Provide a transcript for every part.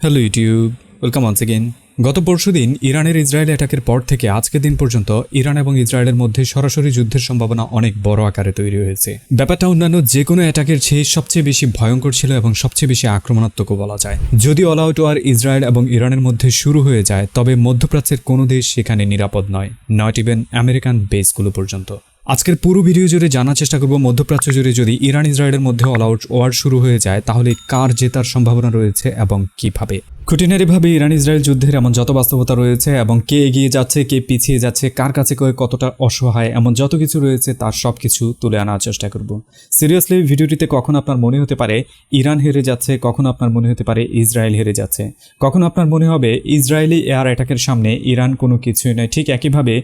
Hello YouTube welcome once again গত পরশু দিন ইরানের ইসরায়েল অ্যাটাকের পর থেকে আজকের দিন পর্যন্ত ইরান এবং ইসরায়েলের মধ্যে সরাসরি যুদ্ধের সম্ভাবনা অনেক বড় আকারে তৈরি হয়েছে। ব্যাপারটা অন্যান্য যে কোনো অ্যাটাকের চেয়ে সবচেয়ে বেশি ভয়ঙ্কর ছিল এবং সবচেয়ে বেশি আক্রমণাত্মকও বলা যায়। যদি অল আউট ওয়ার ইসরায়েল এবং ইরানের মধ্যে শুরু হয়ে যায়, তবে মধ্যপ্রাচ্যের কোনো দেশ সেখানে নিরাপদ নয়। নট ইভেন আমেরিকান বেসগুলো পর্যন্ত। আজকের পুরো ভিডিও জুড়ে জানার চেষ্টা করব, মধ্যপ্রাচ্য জুড়ে যদি ইরান ইসরায়েলের মধ্যে অল আউট ওয়ার শুরু হয়ে যায়, তাহলে কার জেতার সম্ভাবনা রয়েছে এবং কীভাবে? খুঁটিনারিভাবে ইরান ইসরায়েল যুদ্ধের এমন যত বাস্তবতা রয়েছে এবং কে এগিয়ে যাচ্ছে, কে পিছিয়ে যাচ্ছে, কার কাছে কতটা অসহায়, এমন যত কিছু রয়েছে তার সব কিছু তুলে আনার চেষ্টা করব। সিরিয়াসলি ভিডিওটিতে কখন আপনার মনে হতে পারে ইরান হেরে যাচ্ছে, কখন আপনার মনে হতে পারে ইসরায়েল হেরে যাচ্ছে? কখন আপনার মনে হবে ইসরায়েলি এয়ার অ্যাটাকের সামনে ইরান কোনো কিছুই নয়? ঠিক একইভাবে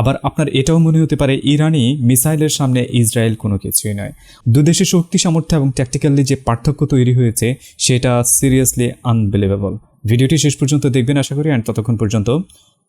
আবার আপনার এটাও মনে হতে পারে ইরানই মিসাইলের সামনে ইসরায়েল কোনো কিছুই নয়। দুদেশের শক্তি, সামর্থ্য এবং ট্যাকটিক্যালি যে পার্থক্য তৈরি হয়েছে, সেটা সিরিয়াসলি আনবিলিভেবল ভিডিওটি শেষ পর্যন্ত দেখবেন আশা করি অ্যান্ড ততক্ষণ পর্যন্ত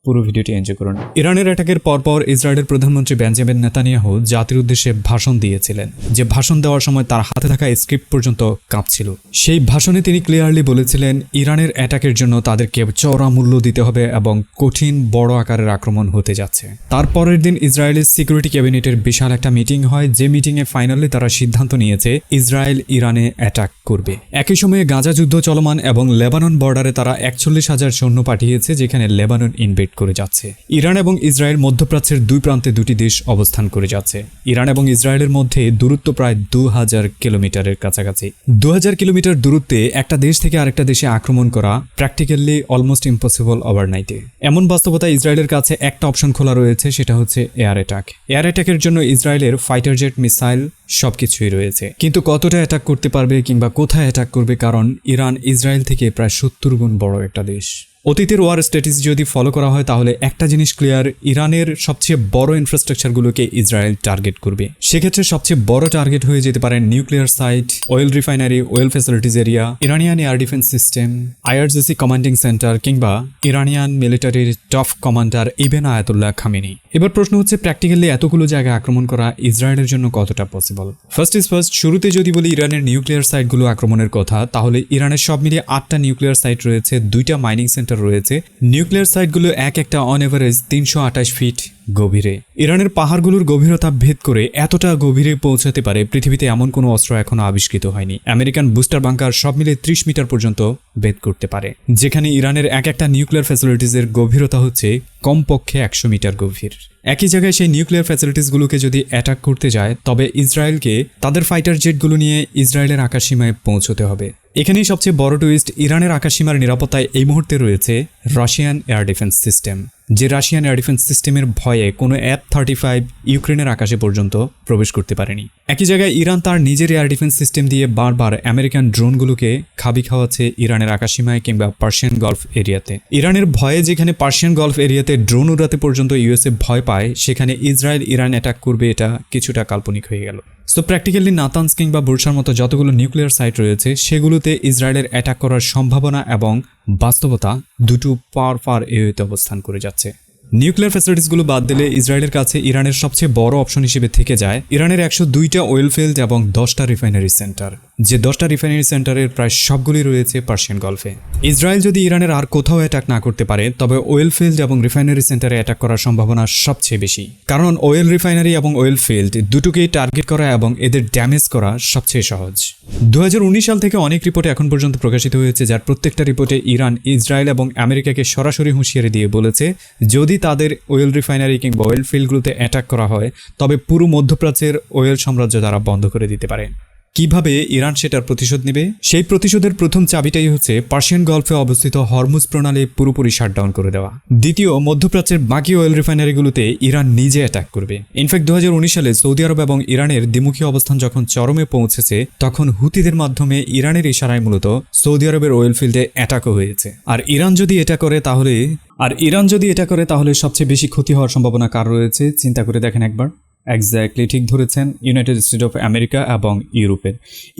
পুরো ভিডিওটি এনজয় করুন। ইরানের অ্যাটাকের পরপর ইসরায়েলের প্রধানমন্ত্রী বেঞ্জামিন নেতানিয়াহু জাতির উদ্দেশ্যে ভাষণ দিয়েছিলেন। যে ভাষণ দেওয়ার সময় তার হাতে থাকা স্ক্রিপ্ট পর্যন্ত কাঁপছিল। সেই ভাষণে তিনি ক্লিয়ারলি বলেছিলেন, ইরানের অ্যাটাকের জন্য তাদেরকে চওড়া মূল্য দিতে হবে এবং কঠিন, বড় আকারের আক্রমণ হতে যাচ্ছে। তারপরের দিন ইসরায়েলের সিকিউরিটি ক্যাবিনেটের বিশাল একটা মিটিং হয়, যে মিটিংয়ে ফাইনালি তারা সিদ্ধান্ত নিয়েছে, ইসরায়েল ইরানে অ্যাটাক করবে। একই সময়ে গাজা যুদ্ধ চলমান এবং লেবানন বর্ডারে তারা একচল্লিশ হাজার সৈন্য পাঠিয়েছে, যেখানে লেবানন ইনভেট করে যাচ্ছে। ইরান এবং ইসরায়েল মধ্যপ্রাচ্যের দুই প্রান্তে দুটি দেশ অবস্থান করে যাচ্ছে। ইরান এবং ইসরায়েলের মধ্যে দূরত্ব প্রায় দু হাজার কিলোমিটারের কাছাকাছি। দু হাজার কিলোমিটার দূরত্বে একটা দেশ থেকে আরেকটা দেশে আক্রমণ করা প্র্যাকটিক্যালি অলমোস্ট ইম্পসিবল ওভারনাইটে এমন বাস্তবতা ইসরায়েলের কাছে একটা অপশন খোলা রয়েছে, সেটা হচ্ছে এয়ার অ্যাটাক এয়ার অ্যাটাকের জন্য ইসরায়েলের ফাইটার জেট মিসাইল সবকিছুই রয়েছে। কিন্তু কতটা অ্যাটাক করতে পারবে কিংবা কোথায় অ্যাটাক করবে কারণ ইরান ইসরায়েল থেকে প্রায় সত্তর গুণ বড় একটা দেশ। অতীতের ওয়ার স্ট্র্যাটেজি যদি ফলো করা হয়, তাহলে একটা জিনিস ক্লিয়ার ইরানের সবচেয়ে বড় ইনফ্রাস্ট্রাকচারগুলোকে ইসরায়েল টার্গেট করবে। সেক্ষেত্রে সবচেয়ে বড় টার্গেট হয়ে যেতে পারে nuclear site oil refinery oil facilities area Iranian air defence system IRGC commanding centre কিংবা ইরানিয়ান মিলিটারির top commander even Ayatollah Khamenei. এবার প্রশ্ন হচ্ছে প্র্যাকটিক্যালি এতগুলো জায়গায় আক্রমণ করা ইসরায়েলের জন্য কতটা পসিবল ফার্স্ট ইজ ফার্স্ট শুরুতে যদি বলি ইরানের নিউক্লিয়ার সাইটগুলো আক্রমণের কথা, তাহলে ইরানের সব মিলিয়ে আটটা নিউক্লিয়ার সাইট রয়েছে, দুইটা মাইনিং সেন্টার রয়েছে। নিউক্লিয়ার সাইটগুলো এক একটা অন এভারেজ তিনশো আঠাশ ফিট গভীরে। ইরানের পাহাড়গুলোর গভীরতা ভেদ করে এতটা গভীরে পৌঁছাতে পারে পৃথিবীতে এমন কোনো অস্ত্র এখনও আবিষ্কৃত হয়নি। আমেরিকান বুস্টার বাংকার সব মিলে ত্রিশ মিটার পর্যন্ত ভেদ করতে পারে। যেখানে ইরানের এক একটা নিউক্লিয়ার ফ্যাসিলিটিসের গভীরতা হচ্ছে কমপক্ষে একশো মিটার গভীর। একই জায়গায় সেই নিউক্লিয়ার ফ্যাসিলিটিসগুলোকে যদি অ্যাটাক করতে যায়, তবে ইসরায়েলকে তাদের ফাইটার জেটগুলো নিয়ে ইসরায়েলের আকাশসীমায় পৌঁছতে হবে। এখানেই সবচেয়ে বড় টুইস্ট ইরানের আকাশসীমার নিরাপত্তায় এই মুহূর্তে রয়েছে রাশিয়ান এয়ার ডিফেন্স সিস্টেম যে রাশিয়ান এয়ার ডিফেন্স সিস্টেমের ভয়ে কোনো অ্যাপ থার্টি ফাইভ ইউক্রেনের আকাশে পর্যন্ত প্রবেশ করতে পারেনি। একই জায়গায় ইরান তার নিজের এয়ার ডিফেন্স সিস্টেম দিয়ে বারবার আমেরিকান ড্রোনগুলোকে খাবি খাওয়াচ্ছে ইরানের আকাশসীমায় কিংবা পার্সিয়ান গলফ এরিয়াতে। ইরানের ভয়ে যেখানে পার্সিয়ান গলফ এরিয়াতে ড্রোন উড়াতে পর্যন্ত ইউএসএ ভয় পায়, সেখানে ইসরায়েল ইরান অ্যাটাক করবে এটা কিছুটা কাল্পনিক হয়ে গেল। সো প্র্যাকটিক্যালি নাতান্স কিংবা বুরসার মতো যতগুলো নিউক্লিয়ার সাইট রয়েছে, সেগুলোতে ইসরায়েলের অ্যাটাক করার সম্ভাবনা এবং বাস্তবতা দুটো পার পার এতে অবস্থান করে যাচ্ছে। নিউক্লিয়ার ফ্যাসিলিটিসগুলো বাদ দিলে ইসরায়েলের কাছে ইরানের সবচেয়ে বড় অপশন হিসেবে থেকে যায় ইরানের একশো দুইটা ওয়েল ফিল্ড এবং দশটা রিফাইনারি সেন্টার যে দশটা রিফাইনারি সেন্টারের প্রায় সবগুলি রয়েছে পার্সিয়ান গলফে ইসরায়েল যদি ইরানের আর কোথাও অ্যাটাক না করতে পারে, তবে ওয়েল ফিল্ড এবং রিফাইনারি সেন্টারে অ্যাটাক করার সম্ভাবনা সবচেয়ে বেশি। কারণ ওয়েল রিফাইনারি এবং ওয়েল ফিল্ড দুটোকেই টার্গেট করা এবং এদের ড্যামেজ করা সবচেয়ে সহজ। দু হাজার উনিশ সাল থেকে অনেক রিপোর্টে এখন পর্যন্ত প্রকাশিত হয়েছে, যার প্রত্যেকটা রিপোর্টে ইরান, ইসরায়েল এবং আমেরিকাকে সরাসরি হুঁশিয়ারি দিয়ে বলেছে, যদি তাদের ওয়েল রিফাইনারি কিংবা ওয়েল ফিল্ডগুলোতে অ্যাটাক করা হয়, তবে পুরো মধ্যপ্রাচ্যের ওয়েল সাম্রাজ্য তারা বন্ধ করে দিতে পারে। কীভাবে ইরান সেটার প্রতিশোধ নেবে? সেই প্রতিশোধের প্রথম চাবিটাই হচ্ছে পার্সিয়ান গলফে অবস্থিত হরমুজ প্রণালী পুরোপুরি শাটডাউন করে দেওয়া। দ্বিতীয়, মধ্যপ্রাচ্যের বাকি অয়েল রিফাইনারিগুলোতে ইরান নিজে অ্যাটাক করবে। ইনফ্যাক্ট দু হাজার উনিশ সালে সৌদি আরব এবং ইরানের দ্বিমুখী অবস্থান যখন চরমে পৌঁছেছে, তখন হুতিদের মাধ্যমে ইরানের ইশারায় মূলত সৌদি আরবের অয়েল ফিল্ডে অ্যাটাকও হয়েছে। আর ইরান যদি এটা করে তাহলে, আর ইরান যদি এটা করে তাহলে সবচেয়ে বেশি ক্ষতি হওয়ার সম্ভাবনা কার রয়েছে? চিন্তা করে দেখেন একবার। এক্স্যাক্টলি ঠিক ধরেছেন ইউনাইটেড স্টেট অফ আমেরিকা এবং ইউরোপের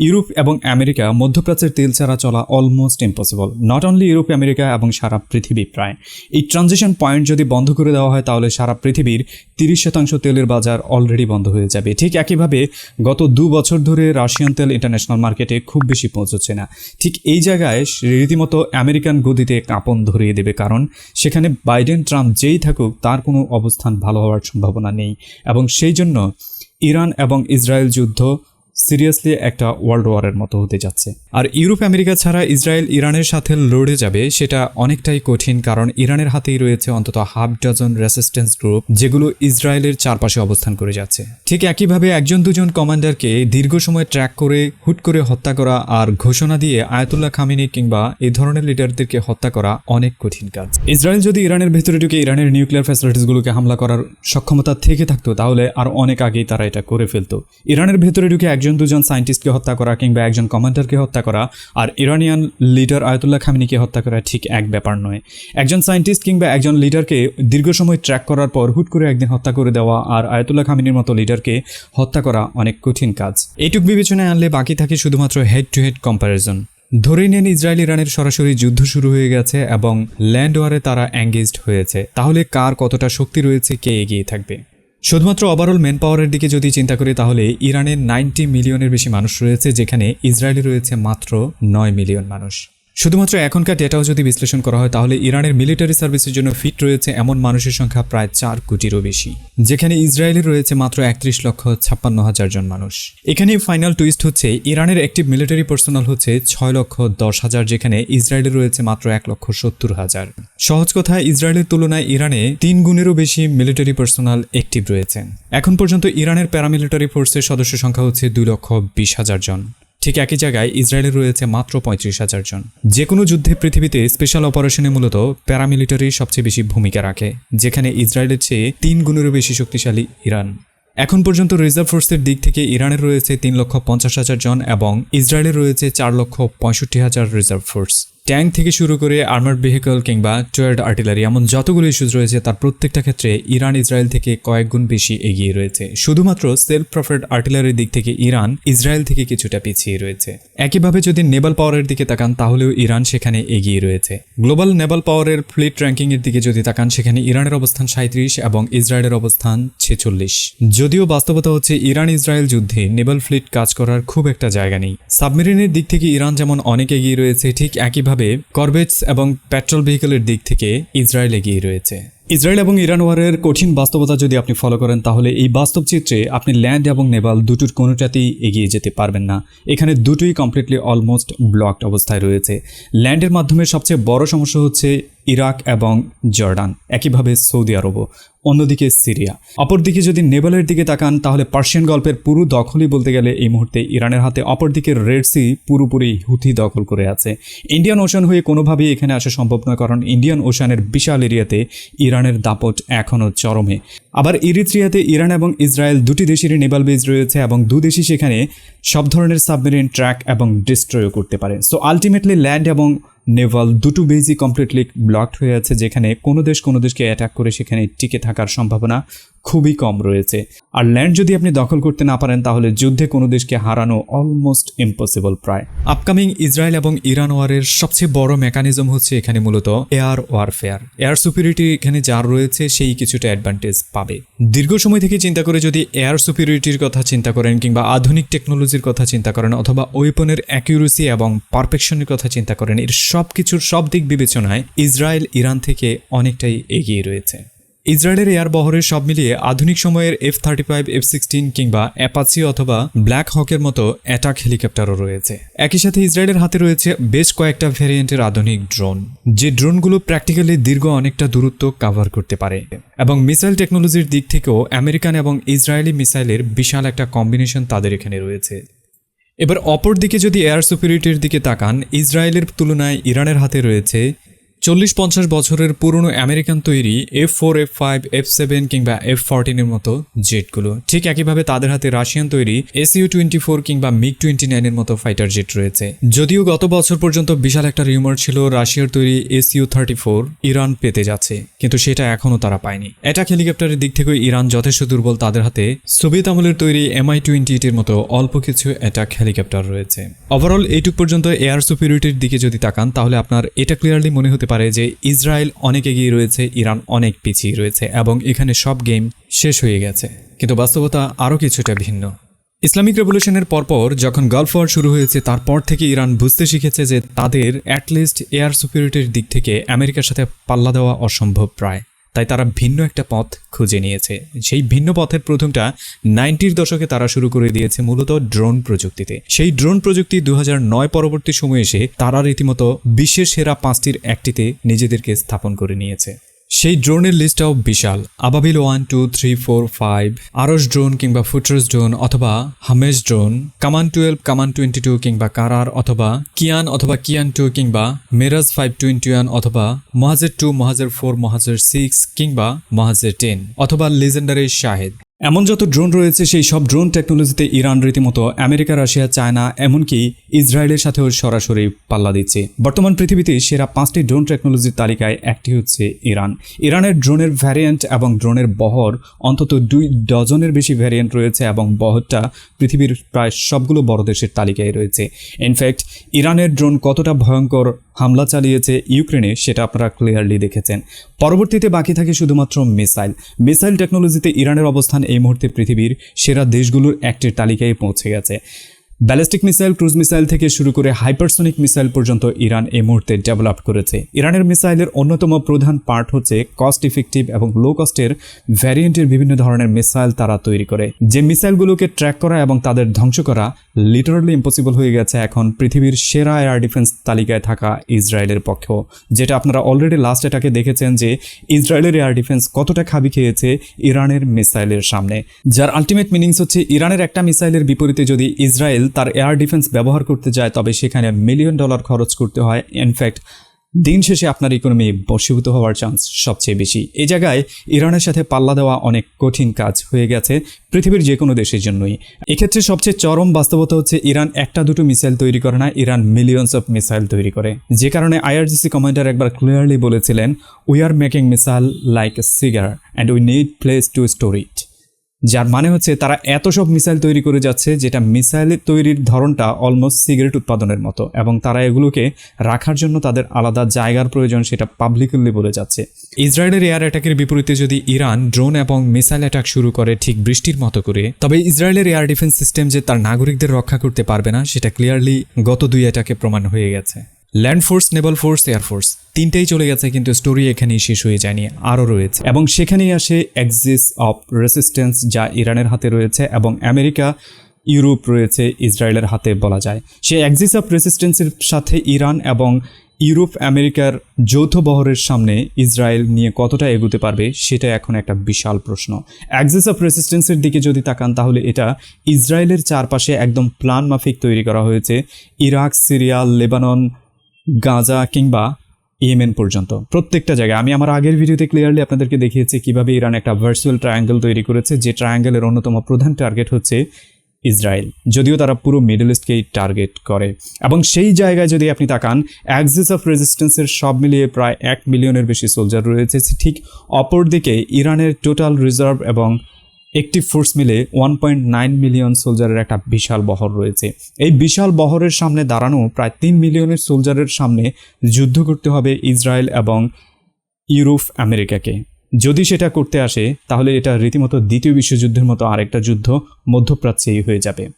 ইউরোপ এবং আমেরিকা মধ্যপ্রাচ্যের তেল ছাড়া চলা almost impossible not only Europe America এবং সারা পৃথিবী প্রায়। এই ট্রানজিশন পয়েন্ট যদি বন্ধ করে দেওয়া হয়, তাহলে সারা পৃথিবীর তিরিশ শতাংশ তেলের বাজার অলরেডি বন্ধ হয়ে যাবে। ঠিক একইভাবে গত দু বছর ধরে রাশিয়ান তেল ইন্টারন্যাশনাল মার্কেটে খুব বেশি পৌঁছচ্ছে না। ঠিক এই জায়গায় রীতিমতো আমেরিকান গদিতে কাঁপন ধরিয়ে দেবে, কারণ সেখানে বাইডেন ট্রাম্প যেই থাকুক, তার কোনো অবস্থান ভালো হওয়ার সম্ভাবনা নেই। এবং সেই জন্য ইরান এবং ইসরায়েল যুদ্ধ সিরিয়াসলি একটা ওয়ার্ল্ড ওয়ারের মতো হতে যাচ্ছে। আর ইউরোপ আমেরিকা ছাড়া ইসরায়েল ইরানের সাথে লড়ে যাবে সেটা অনেকটাই কঠিন কারণ ইরানের হাতেই রয়েছে অন্তত হাফ ডজন রেসিস্ট্যান্স গ্রুপ যেগুলো ইসরায়েলের চারপাশে অবস্থান করে যাচ্ছে। ঠিক একইভাবে একজন দুজন কমান্ডারকে দীর্ঘ সময় ট্র্যাক করে, হুট করে হত্যা করা আর ঘোষণা দিয়ে আয়াতুল্লাহ খামিনি কিংবা এই ধরনের লিডারদেরকে হত্যা করা অনেক কঠিন কাজ। ইসরায়েল যদি ইরানের ভেতরে ঢুকে ইরানের নিউক্লিয়ার ফ্যাসিলিটিসগুলোকে হামলা করার সক্ষমতা থেকে থাকতো, তাহলে আর অনেক আগেই তারা এটা করে ফেলতো। ইরানের ভেতরে ঢুকে একজন দুজন সায়েন্টিস্টকে হত্যা করা কিংবা একজন কমান্ডারকে হত্যা করা আর ইরানিয়ান লিডার আয়তুল্লাহ খামিনিকে হত্যা করা ঠিক এক ব্যাপার নয়। একজন সায়েন্টিস্ট কিংবা একজন লিডারকে দীর্ঘ সময় ট্র্যাক করার পর হুট করে একদিন হত্যা করে দেওয়া আর আয়তুল্লাহ খামিনির মতো লিডারকে হত্যা করা অনেক কঠিন কাজ। এইটুক বিবেচনায় আনলে বাকি থাকে শুধুমাত্র হেড টু হেড কম্প্যারিজন ধরে নেন ইসরায়েল ইরানের সরাসরি যুদ্ধ শুরু হয়ে গেছে এবং ল্যান্ড ওয়ারে তারা এঙ্গেজড হয়েছে। তাহলে কার কতটা শক্তি রয়েছে, কে এগিয়ে থাকবে? শুধুমাত্র ওভারঅল ম্যান পাওয়ারের দিকে যদি চিন্তা করি, তাহলে ইরানের নাইনটি মিলিয়নের বেশি মানুষ রয়েছে, যেখানে ইসরায়েলে রয়েছে মাত্র নয় মিলিয়ন মানুষ। শুধুমাত্র এখনকার ডেটাও যদি বিশ্লেষণ করা হয়, তাহলে ইরানের মিলিটারি সার্ভিসের জন্য ফিট রয়েছে এমন মানুষের সংখ্যা প্রায় চার কোটিরও বেশি। যেখানে ইসরায়েলের রয়েছে মাত্র একত্রিশ লক্ষ ছাপ্পান্ন হাজার জন মানুষ। এখানে ফাইনাল টুইস্ট হচ্ছে, ইরানের একটি মিলিটারি পার্সোনাল হচ্ছে ছয় লক্ষ দশ হাজার, যেখানে ইসরায়েলের রয়েছে মাত্র এক লক্ষ সত্তর হাজার। সহজ কথা, ইসরায়েলের তুলনায় ইরানে তিন গুণেরও বেশি মিলিটারি পার্সোনাল অ্যাক্টিভ রয়েছেন এখন পর্যন্ত ইরানের প্যারামিলিটারি ফোর্সের সদস্য সংখ্যা হচ্ছে দুই লক্ষ বিশ হাজার জন। ঠিক একই জায়গায় ইসরায়েলের রয়েছে মাত্র পঁয়ত্রিশ হাজার জন। যে কোনো যুদ্ধে পৃথিবীতে স্পেশাল অপারেশনে মূলত প্যারামিলিটারি সবচেয়ে বেশি ভূমিকা রাখে, যেখানে ইসরায়েলের চেয়ে তিন গুণেরও বেশি শক্তিশালী ইরান। এখন পর্যন্ত রিজার্ভ ফোর্সের দিক থেকে ইরানের রয়েছে তিন লক্ষ পঞ্চাশ হাজার জন এবং ইসরায়েলের রয়েছে চার লক্ষ পঁয়ষট্টি হাজার রিজার্ভ ফোর্স ট্যাঙ্ক থেকে শুরু করে আর্মার্ড ভেহিকল কিংবা টয়েড আর্টিলারি এমন যতগুলো ইস্যুজ রয়েছে, তার প্রত্যেকটা ক্ষেত্রে ইরান, ইসরায়েল থেকে কয়েক গুণ বেশি এগিয়ে রয়েছে। শুধুমাত্র সেলফ প্রফেট আর্টিলারির দিক থেকে ইরান, ইসরায়েল থেকে কিছুটা পিছিয়ে রয়েছে। একইভাবে যদি নেভাল পাওয়ারের দিকে তাকান, তাহলেও ইরান সেখানে এগিয়ে রয়েছে। গ্লোবাল নেভাল পাওয়ারের ফ্লিট র্যাঙ্কিং এর দিকে যদি তাকান, সেখানে ইরানের অবস্থান সাঁত্রিশ এবং ইসরায়েলের অবস্থান ছেচল্লিশ। যদিও বাস্তবতা হচ্ছে ইরান ইসরায়েল যুদ্ধে নেভাল ফ্লিট কাজ করার খুব একটা জায়গা নেই। সাবমেরিনের দিক থেকে ইরান যেমন অনেক এগিয়ে রয়েছে, ঠিক একইভাবে করবেটস এবং পেট্রোল ভেহিকলের দিক থেকে ইসরায়েল এগিয়ে রয়েছে। ইসরায়েল এবং ইরান ওয়ারের কঠিন বাস্তবতা যদি আপনি ফলো করেন, তাহলে এই বাস্তব চিত্রে আপনি ল্যান্ড এবং নেভাল দুটোর কোনোটাতেই এগিয়ে যেতে পারবেন না। এখানে দুটোই কমপ্লিটলি অলমোস্ট ব্লকড অবস্থায় রয়েছে। ল্যান্ডের মাধ্যমে সবচেয়ে বড় সমস্যা হচ্ছে ইরাক এবং জর্ডান, একইভাবে সৌদি আরবও, অন্যদিকে সিরিয়া। অপরদিকে যদি নেভালের দিকে তাকান, তাহলে পার্সিয়ান গল্পের পুরো দখলই বলতে গেলে এই মুহূর্তে ইরানের হাতে, অপরদিকে রেড সি পুরোপুরি হুথি দখল করে আছে। ইন্ডিয়ান ওশান হয়ে কোনোভাবেই এখানে আসা সম্ভব নয়, কারণ ইন্ডিয়ান ওশানের বিশাল এরিয়াতে ইরানের দাপট এখনও চরমে। আবার ইরিত্রিয়াতে ইরান এবং ইসরায়েল দুটি দেশেরই নেভাল বেজ রয়েছে এবং দু দেশই সেখানে সব ধরনের সাবমেরিন ট্র্যাক এবং ডিস্ট্রয়ও করতে পারে। সো আলটিমেটলি ল্যান্ড এবং নেভাল দুটো বেজই কমপ্লিটলি ব্লকড হয়ে আছে, যেখানে কোনো দেশ কোনো দেশকে অ্যাটাক করে সেখানে টিকে থাকার সম্ভাবনা খুবই কম রয়েছে। আর ল্যান্ড যদি আপনি দখল করতে না পারেন, তাহলে যুদ্ধে কোনো দেশকে হারানো অলমোস্ট ইম্পসিবল প্রায়। আপকামিং ইসরায়েল এবং ইরান ওয়ারের সবচেয়ে বড় মেকানিজম হচ্ছে এখানে মূলত এয়ার ওয়ারফেয়ার এয়ার সুপিরিটি এখানে যার রয়েছে, সেই কিছুটা অ্যাডভান্টেজ পাবে। দীর্ঘ সময় থেকে চিন্তা করে যদি এয়ার সুপিরিটির কথা চিন্তা করেন কিংবা আধুনিক টেকনোলজির কথা চিন্তা করেন, অথবা ওয়েপনের অ্যাকিউরেসি এবং পারফেকশনের কথা চিন্তা করেন, এর সব কিছুর সব দিক বিবেচনায় ইসরায়েল ইরান থেকে অনেকটাই এগিয়ে রয়েছে। ইসরায়েলের এয়ার বহরের সব মিলিয়ে আধুনিক সময়ের F thirty five F sixteen কিংবা অ্যাপাচি অথবা ব্ল্যাক হকের মতো অ্যাটাক হেলিকপ্টারও রয়েছে। একই সাথে ইসরায়েলের হাতে রয়েছে বেশ কয়েকটা ভ্যারিয়েন্টের আধুনিক ড্রোন যে ড্রোনগুলো প্র্যাকটিক্যালি দীর্ঘ অনেকটা দূরত্ব কাভার করতে পারে। এবং মিসাইল টেকনোলজির দিক থেকেও আমেরিকান এবং ইসরায়েলি মিসাইলের বিশাল একটা কম্বিনেশন তাদের এখানে রয়েছে। এবার অপর দিকে যদি এয়ার সুপিরিটির দিকে তাকান, ইসরায়েলের তুলনায় ইরানের হাতে রয়েছে চল্লিশ পঞ্চাশ বছরের পুরনো আমেরিকান তৈরি F four, F five, F seven কিংবা এফ ফোরটিনের মতো জেটগুলো। ঠিক একইভাবে তাদের হাতে রাশিয়ান তৈরি এসইউ টোয়েন্টি ফোর কিংবা মিগ টোয়েন্টি নাইনের মতো ফাইটার জেট রয়েছে। যদিও গত বছর পর্যন্ত বিশাল একটা রিউমার ছিল, রাশিয়ার তৈরি এসইউ থার্টি ফোর ইরান পেতে যাচ্ছে, কিন্তু সেটা এখনও তারা পায়নি। অ্যাটাক হেলিকপ্টারের দিক থেকেও ইরান যথেষ্ট দুর্বল তাদের হাতে। সোভিয়েত আমলের তৈরি এমআই টোয়েন্টি এর মতো অল্প কিছু অ্যাটাক হেলিকপ্টার রয়েছে। ওভারঅল এইটুক পর্যন্ত এয়ার সুপিরিয়রিটির দিকে যদি তাকান, তাহলে আপনার এটা ক্লিয়ারলি মনে হতে পারে যে ইসরায়েল অনেক এগিয়ে রয়েছে, ইরান অনেক পিছিয়ে রয়েছে এবং এখানে সব গেম শেষ হয়ে গেছে। কিন্তু বাস্তবতা আরও কিছুটা ভিন্ন। ইসলামিক রেভলিউশনের পরপর যখন গালফ ওয়ার শুরু হয়েছে, তারপর থেকে ইরান বুঝতে শিখেছে যে তাদের অ্যাটলিস্ট এয়ার সুপিরিটির দিক থেকে আমেরিকার সাথে পাল্লা দেওয়া অসম্ভব প্রায়। তাই তারা ভিন্ন একটা পথ খুঁজে নিয়েছে। সেই ভিন্ন পথের প্রথমটা নাইনটির দশকে তারা শুরু করে দিয়েছে মূলত ড্রোন প্রযুক্তিতে। সেই ড্রোন প্রযুক্তি দু নয় পরবর্তী সময়ে এসে তারা রীতিমতো বিশ্বের সেরা পাঁচটির একটিতে নিজেদেরকে স্থাপন করে নিয়েছে। সেই ড্রোনের লিস্টটাও বিশাল। Ababil one, two, three, four, five Arash drone কিংবা ফুটরস ড্রোন অথবা হামেজ drone, Kaman twelve, Kaman twenty two কিংবা কারার অথবা কিয়ান অথবা কিয়ান টু কিংবা মেরাজ ফাইভ টোয়েন্টি ওয়ান অথবা Mohajer two, Mohajer four, Mohajer six কিংবা মহাজের টেন অথবা লেজেন্ডারি শাহেদ। এমন যত ড্রোন রয়েছে, সেই সব ড্রোন টেকনোলজিতে ইরান রীতিমতো আমেরিকা, রাশিয়া, চায়না, এমনকি ইসরায়েলের সাথেও সরাসরি পাল্লা দিচ্ছে। বর্তমান পৃথিবীতে সেরা পাঁচটি ড্রোন টেকনোলজির তালিকায় একটি হচ্ছে ইরান। ইরানের ড্রোনের ভ্যারিয়েন্ট এবং ড্রোনের বহর অন্তত দুই ডজনের বেশি ভ্যারিয়েন্ট রয়েছে এবং বহরটা পৃথিবীর প্রায় সবগুলো বড় দেশের তালিকায় রয়েছে। ইনফ্যাক্ট, ইরানের ড্রোন কতটা ভয়ঙ্কর হামলা চালিয়েছে ইউক্রেনে, সেটা আপনারা ক্লিয়ারলি দেখেছেন। পরবর্তীতে বাকি থাকে শুধুমাত্র মিসাইল। মিসাইল টেকনোলজিতে ইরানের অবস্থান এই মুহূর্তে পৃথিবীর সেরা দেশগুলোর একটি তালিকায় পৌঁছে গেছে। ব্যালিস্টিক মিসাইল, ক্রুজ মিসাইল থেকে শুরু করে হাইপারসনিক মিসাইল পর্যন্ত ইরান এই মুহূর্তে ডেভেলপ করেছে। ইরানের মিসাইলের অন্যতম প্রধান পার্ট হচ্ছে কস্ট ইফেক্টিভ এবং লো কস্টের ভ্যারিয়েন্টের বিভিন্ন ধরনের মিসাইল তারা তৈরি করে। যে মিসাইলগুলোকে ট্র্যাক করা এবং তাদের ধ্বংস করা লিটারালি ইম্পসিবল হয়ে গেছে এখন পৃথিবীর সেরা এয়ার ডিফেন্স তালিকায় থাকা ইসরায়েলের পক্ষেও যেটা আপনারা অলরেডি লাস্ট এটাকে দেখেছেন যে ইসরায়েলের এয়ার ডিফেন্স কতটা খাবি খেয়েছে ইরানের মিসাইলের সামনে। যার আলটিমেট মিনিংস হচ্ছে ইরানের একটা মিসাইলের বিপরীতে যদি ইসরায়েল তার এয়ার ডিফেন্স ব্যবহার করতে যায়, তবে সেখানে মিলিয়ন ডলার খরচ করতে হয়। ইনফ্যাক্ট দিন শেষে আপনার ইকোনমি বশীভূত হওয়ার চান্স সবচেয়ে বেশি। এই জায়গায় ইরানের সাথে পাল্লা দেওয়া অনেক কঠিন কাজ হয়ে গেছে পৃথিবীর যে কোনো দেশের জন্যই। এক্ষেত্রে সবচেয়ে চরম বাস্তবতা হচ্ছে ইরান একটা দুটো মিসাইল তৈরি করে না, ইরান মিলিয়নস অফ মিসাইল তৈরি করে। যে কারণে আইআরজিসি কমান্ডার একবার ক্লিয়ারলি বলেছিলেন we are making missile like cigar and we need place to store যার মানে হচ্ছে তারা এত সব মিসাইল তৈরি করে যাচ্ছে যেটা মিসাইলের তৈরির ধরনটা অলমোস্ট সিগারেট উৎপাদনের মতো এবং তারা এগুলোকে রাখার জন্য তাদের আলাদা জায়গার প্রয়োজন সেটা পাবলিকলি বলে যাচ্ছে। ইসরায়েলের এয়ার অ্যাটাকের বিপরীতে যদি ইরান ড্রোন এবং মিসাইল অ্যাটাক শুরু করে ঠিক বৃষ্টির মতো করে, তবে ইসরায়েলের এয়ার ডিফেন্স সিস্টেম যে তার নাগরিকদের রক্ষা করতে পারবে না, সেটা ক্লিয়ারলি গত দুই অ্যাটাকে প্রমাণ হয়ে গেছে। Land force naval force air force তিনটাই চলে গেছে, কিন্তু স্টোরি এখানেই শেষ হয়ে যায়নি, আরও রয়েছে। এবং সেখানেই আসে এক্সিস অফ রেসিস্ট্যান্স যা ইরানের হাতে রয়েছে এবং আমেরিকা, ইউরোপ রয়েছে, ইসরায়েলের হাতে বলা যায়। সেই এক্সিস অফ রেসিস্ট্যান্সের সাথে ইরান এবং ইউরোপ, আমেরিকার যৌথ বহরের সামনে ইসরায়েল নিয়ে কতটা এগোতে পারবে, সেটা এখন একটা বিশাল প্রশ্ন। অ্যাক্সিস অফ রেসিস্ট্যান্সের দিকে যদি তাকান, তাহলে এটা ইসরায়েলের চারপাশে একদম প্ল্যান মাফিক তৈরি করা হয়েছে। ইরাক, সিরিয়া, লেবানন গাজা কিংবা ইয়েমেন পর্যন্ত। প্রত্যেকটা জায়গায়। আমি আমার আগের ভিডিওতে ক্লিয়ারলি আপনাদেরকে দেখিয়েছি কীভাবে ইরান একটা ভার্চুয়াল ট্রায়াঙ্গেল তৈরি করেছে, যে ট্রায়াঙ্গেলের অন্যতম প্রধান টার্গেট হচ্ছে ইসরায়েল। যদিও তারা পুরো মিডল ইস্টকেই টার্গেট করে। এবং সেই জায়গায় যদি আপনি তাকান অ্যাক্সিস অফ রেজিস্ট্যান্সের সব মিলিয়ে প্রায় এক মিলিয়নের বেশি সোলজার রয়েছে। ঠিক অপরদিকে ইরানের টোটাল রিজার্ভ এবং একটি ফোর্স মিলে ওয়ান পয়েন্ট নাইন মিলিয়ন সোলজারের একটা বিশাল বহর রয়েছে। এই বিশাল বহরের সামনে দাঁড়ানো প্রায় তিন মিলিয়নের সোলজারের সামনে যুদ্ধ করতে হবে ইসরায়েল এবং ইউরোপ আমেরিকাকে। যদি সেটা করতে আসে, তাহলে এটা রীতিমতো দ্বিতীয় বিশ্বযুদ্ধের মতো আরেকটা যুদ্ধ মধ্যপ্রাচ্যেই হয়ে যাবে।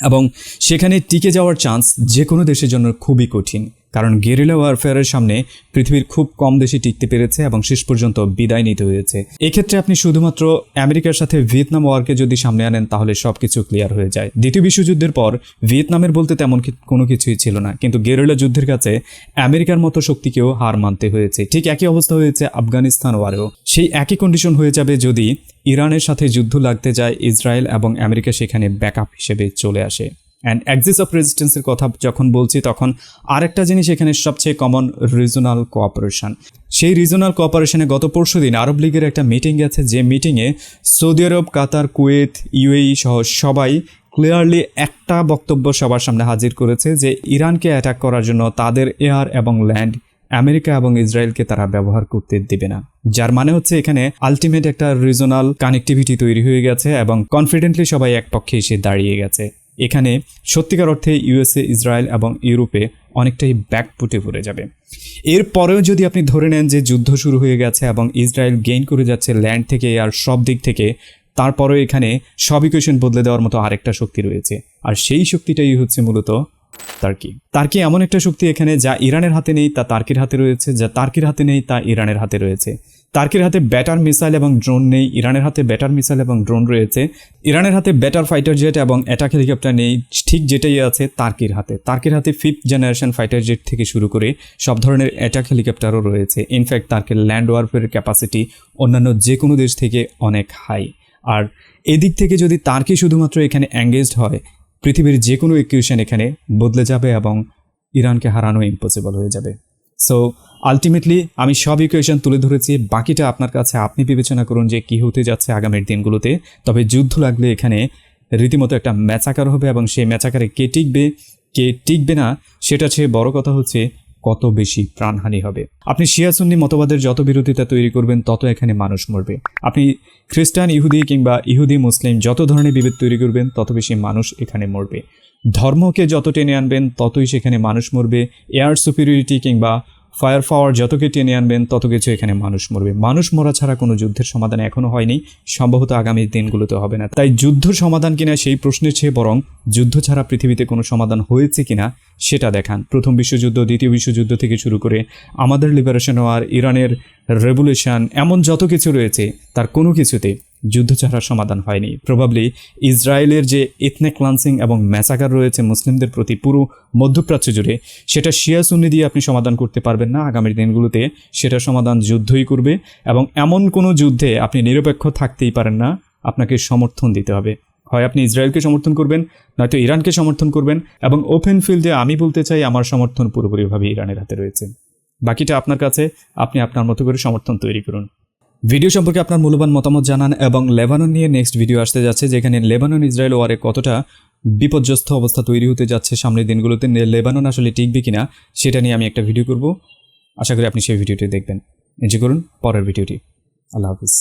এবং সেখানে টিকে যাওয়ার চান্স যে কোনো দেশের জন্য খুবই কঠিন। কারণ গেরিলা ওয়ারফেয়ারের সামনে পৃথিবীর খুব কম দেশে টিকতে পেরেছে এবং শেষ পর্যন্ত বিদায় নিতে হয়েছে। এক্ষেত্রে আপনি শুধুমাত্র আমেরিকার সাথে ভিয়েতনাম ওয়ারকে যদি সামনে আনেন, তাহলে সব কিছু ক্লিয়ার হয়ে যায়। দ্বিতীয় বিশ্বযুদ্ধের পর ভিয়েতনামের বলতে তেমন কোনো কিছুই ছিল না। কিন্তু গেরিলা যুদ্ধের কাছে আমেরিকার মতো শক্তিকেও হার মানতে হয়েছে। ঠিক একই অবস্থা হয়েছে আফগানিস্তান ওয়ারেও। সেই একই কন্ডিশন হয়ে যাবে যদি ইরানের সাথে যুদ্ধ লাগতে যায়, ইসরায়েল এবং আমেরিকা সেখানে ব্যাকআপ হিসেবে চলে আসে। অ্যান্ড অ্যাক্সিস অফ রেজিস্ট্যান্সের কথা যখন বলছি, তখন আরেকটা জিনিস এখানে সবচেয়ে কমন রিজনাল কোঅপারেশন সেই রিজনাল কোঅপারেশনে গত পরশু দিন আরব লীগের একটা মিটিং গেছে যে মিটিংয়ে Saudi Arabia, Qatar, Kuwait UAE সহ সবাই ক্লিয়ারলি একটা বক্তব্য সবার সামনে হাজির করেছে যে ইরানকে অ্যাটাক করার জন্য তাদের এয়ার এবং ল্যান্ড আমেরিকা এবং ইসরায়েলকে তারা ব্যবহার করতে দেবে না। যার মানে হচ্ছে এখানে আলটিমেট একটা রিজনাল কানেক্টিভিটি তৈরি হয়ে গেছে এবং কনফিডেন্টলি সবাই এক পক্ষে এসে দাঁড়িয়ে গেছে। এখানে সত্যিকার অর্থে ইউএসএ, ইসরায়েল এবং ইউরোপে অনেকটাই ব্যাকপুটে পড়ে যাবে। এরপরেও যদি আপনি ধরে নেন যে যুদ্ধ শুরু হয়ে গেছে এবং ইসরায়েল গেইন করে যাচ্ছে ল্যান্ড থেকে আর সব দিক থেকে, তারপরেও এখানে সব ইকুয়েশন বদলে দেওয়ার মতো আরেকটা শক্তি রয়েছে। আর সেই শক্তিটাই হচ্ছে মূলত তার্কি। তার্কি এমন একটা শক্তি এখানে যা ইরানের হাতে নেই, তা তার্কির হাতে রয়েছে। যা তার্কির হাতে নেই, তা ইরানের হাতে রয়েছে। তার্কির হাতে ব্যাটার মিসাইল এবং ড্রোন নেই, ইরানের হাতে ব্যাটার মিসাইল এবং ড্রোন রয়েছে। ইরানের হাতে ব্যাটার ফাইটার জেট এবং অ্যাটাক হেলিকপ্টার নেই, ঠিক যেটাই আছে তার্কির হাতে। তার্কির হাতে ফিফথ জেনারেশন ফাইটার জেট থেকে শুরু করে সব ধরনের অ্যাটাক হেলিকপ্টারও রয়েছে। ইনফ্যাক্ট তার্কের ল্যান্ড ওয়ারফেয়ারের ক্যাপাসিটি অন্যান্য যে কোনো দেশ থেকে অনেক হাই আর এদিক থেকে যদি তার্কি শুধুমাত্র এখানে অ্যাঙ্গেজড হয় পৃথিবীর যে কোনো ইকুয়েশন এখানে বদলে যাবে এবং ইরানকে হারানো ইম্পসিবল হয়ে যাবে। সো আলটিমেটলি আমি সব ইকুয়েশন তুলে ধরেছি, বাকিটা আপনার কাছে আপনি বিবেচনা করুন যে কী হতে যাচ্ছে আগামীর দিনগুলোতে। তবে যুদ্ধ লাগলে এখানে রীতিমতো একটা ম্যাচাকার হবে এবং সেই ম্যাচাকারে কে টিকবে কে টিকবে না, সেটা চেয়ে বড় কথা হচ্ছে কত বেশি প্রাণহানি হবে। আপনি শিয়াসুন্নি মতবাদের যত বিরোধিতা তৈরি করবেন, তত এখানে মানুষ মরবে। আপনি খ্রিস্টান, ইহুদি কিংবা ইহুদি মুসলিম যত ধরনের বিভেদ তৈরি করবেন, তত বেশি মানুষ এখানে মরবে। ধর্মকে যত টেনে আনবেন, ততই সেখানে মানুষ মরবে। এয়ার সুপিরিয়রিটি কিংবা ফায়ার পাওয়ার যতকে টেনে আনবেন, তত কিছু এখানে মানুষ মরবে। মানুষ মরা ছাড়া কোনো যুদ্ধের সমাধান এখনও হয়নি। সম্ভবত আগামী দিনগুলোতে হবে না। তাই যুদ্ধ সমাধান কিনা সেই প্রশ্নের চেয়ে বরং যুদ্ধ ছাড়া পৃথিবীতে কোনো সমাধান হয়েছে কিনা সেটা দেখান। প্রথম বিশ্বযুদ্ধ, দ্বিতীয় বিশ্বযুদ্ধ থেকে শুরু করে আমাদের লিবারেশন ওয়ার ইরানের রেভলিউশন এমন যত কিছু রয়েছে, তার কোনো কিছুতে যুদ্ধ ছাড়া সমাধান হয়নি। প্রবাবলি ইসরায়েলের যে ইথনে ক্লান্সিং এবং ম্যাসাকার রয়েছে মুসলিমদের প্রতি পুরো মধ্যপ্রাচ্য জুড়ে, সেটা শিয়া সুন্নি দিয়ে আপনি সমাধান করতে পারবেন না। আগামী দিনগুলোতে সেটা সমাধান যুদ্ধই করবে এবং এমন কোনো যুদ্ধে আপনি নিরপেক্ষ থাকতেই পারেন না। আপনাকে সমর্থন দিতে হবে। হয় আপনি ইসরায়েলকে সমর্থন করবেন, নয়তো ইরানকে সমর্থন করবেন এবং ওপেন ফিল্ডে আমি বলতে চাই, আমার সমর্থন পুরোপুরিভাবে ইরানের হাতে রয়েছে। বাকিটা আপনার কাছে, আপনি আপনার মতো করে সমর্থন তৈরি করুন। ভিডিও সম্পর্কে আপনার মূল্যবান মতামত জানান এবং লেবানন নিয়ে নেক্সট ভিডিও আসতে যাচ্ছে, যেখানে লেবানন, ইসরায়েল ওয়ারে কতটা বিপর্যস্ত অবস্থা তৈরি হতে যাচ্ছে সামনের দিনগুলোতে লেবানন আসলে টিকবে কিনা, সেটা নিয়ে আমি একটা ভিডিও করব। আশা করি আপনি সেই ভিডিওটি দেখবেন। এনজয় করুন, পরের ভিডিওটি আল্লাহ হাফিজ।